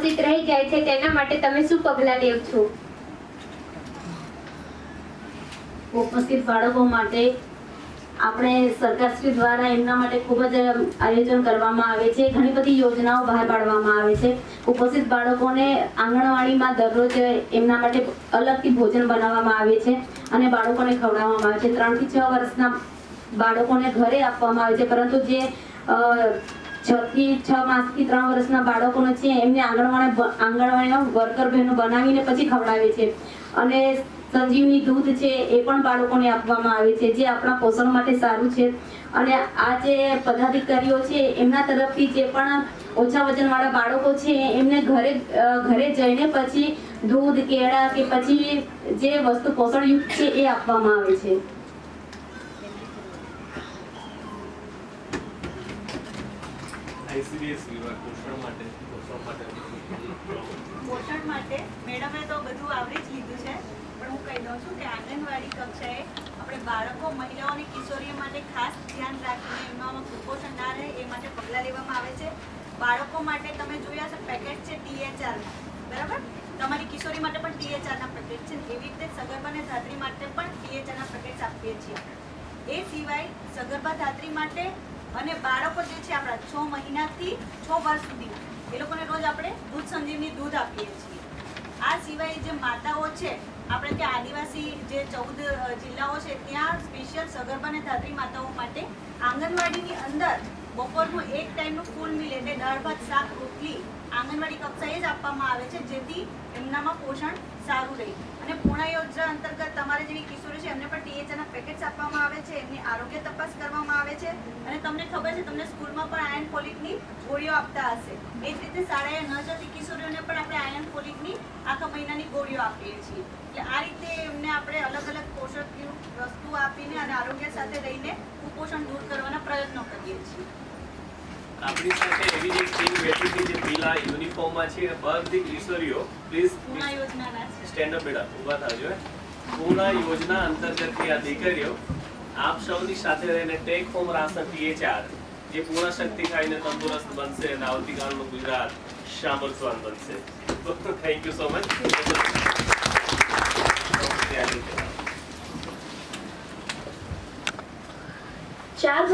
કુપોષિત રહી જાય છે, તેના માટે તમે શું પગલાં લેવ છો? ઉપસ્થિત બાળકો માટે આપણે સરકારશ્રી દ્વારા એમના માટે ખૂબ જ આયોજન કરવામાં આવે છે, ઘણી બધી યોજનાઓ બહાર પાડવામાં આવે છે. ઉપસ્થિત બાળકોને આંગણવાડીમાં દરરોજ એમના માટે અલગથી ભોજન બનાવવામાં આવે છે અને બાળકોને ખવડાવવામાં આવે છે. ત્રણથી છ વર્ષના બાળકોને ઘરે આપવામાં આવે છે, પરંતુ જે છ થી છ માસથી ત્રણ વર્ષના બાળકોને છે, એમને આંગણવાડી આંગણવાડીમાં વર્કર બહેનો બનાવીને પછી ખવડાવે છે. અને સંજીવની દૂધ છે, એ પણ બાળકોને આપવામાં આવે છે, જે આપણા પોષણ માટે સારું છે. અને આ જે પદાધિકારીઓ છે, એમના તરફથી જે પણ ઓછા વજનવાળા બાળકો છે, એમને ઘરે ઘરે જઈને પછી દૂધ, કેળા કે પછી જે વસ્તુ પોષણયુક્ત છે, એ આપવામાં આવે છે. આઈસીડીએસ વિભાગ, પોષણ માટે પોષણ માટે. પોષણ માટે મેડમે તો બધું આવડી જ લીધું છે, પણ હું કહી દઉં છું કે આંગણવાડી કક્ષાએ આપણે બાળકો, મહિલાઓ અને કિશોરીઓ માટે ખાસ ધ્યાન રાખીને એમનામાં કુપોષણ ના રહે, એ માટે પગલાં લેવામાં આવે છે. બાળકો માટે તમે જોયા છે પેકેટ છે ટીએચઆરના બરાબર? તમારી કિશોરી માટે પણ ટીએચઆરના પેકેટ છે. એવી રીતે સગર્ભા અને ધાત્રી માટે પણ ટીએચઆરના પેકેજ આપીએ છીએ. એ સિવાય સગર્ભા, ધાત્રી માટે અને બાળકો જે છે આપણા છ મહિનાથી છ વર્ષ સુધી, એ લોકોને રોજ આપણે દૂધ સંજીવની દૂધ આપીએ છીએ. આ સિવાય જે માતાઓ છે, આપણે ત્યાં આદિવાસી જે ચૌદ જિલ્લાઓ છે, ત્યાં સ્પેશિયલ સગર્ભા અને ધાત્રી માતાઓ માટે આંગણવાડીની અંદર બપોરનું એક ટાઈમનું ફૂલ મિલ એટલે દાળ, ભાત, શાક, રોટલી આંગણવાડી કક્ષાએ જ આપવામાં આવે છે, જેથી એમનામાં પોષણ સારું રહે. અને પૂર્ણ યોજના અંતર્ગત જેવી કિશોરી છે એમને પણ ટીએચના પેકેટ્સ આપવામાં આવે છે એમની આરોગ્ય તપાસ કરવામાં આવે છે અને તમને ખબર છે તમને સ્કૂલમાં પણ આયર્ન ફોલિકની ગોળીઓ આપતા હશે. એ જ રીતે શાળાએ ન જતી કિશોરીઓને પણ આપણે આયર્ન ફોલિકની આખા મહિનાની ગોળીઓ આપીએ છીએ. એટલે આ રીતે એમને આપણે અલગ અલગ પોષકયુક્ત વસ્તુ આપીને અને આરોગ્ય સાથે રહીને કુપોષણ દૂર કરવાના પ્રયત્નો કરીએ છીએ. આપણી સાથે એવી એક ટીમ બેઠી છે જે પીલા યુનિફોર્મમાં છે બધી કિશોરીઓ પ્લીઝ સ્ટેન્ડ અપ બેટા ઊભા થાજો પૂર્ણ યોજના અંતર્ગતની આ દીકરીઓ આપ સૌની સાથે રહીને ટેક હોમ રાશન પીએચઆર જે પૂર્ણ શક્તિ ખાઈને તંદુરસ્ત બનશે અને આવતીકાલનું ગુજરાત શામરસ્વાન બનશે. થેન્ક યુ સો મચ ચાર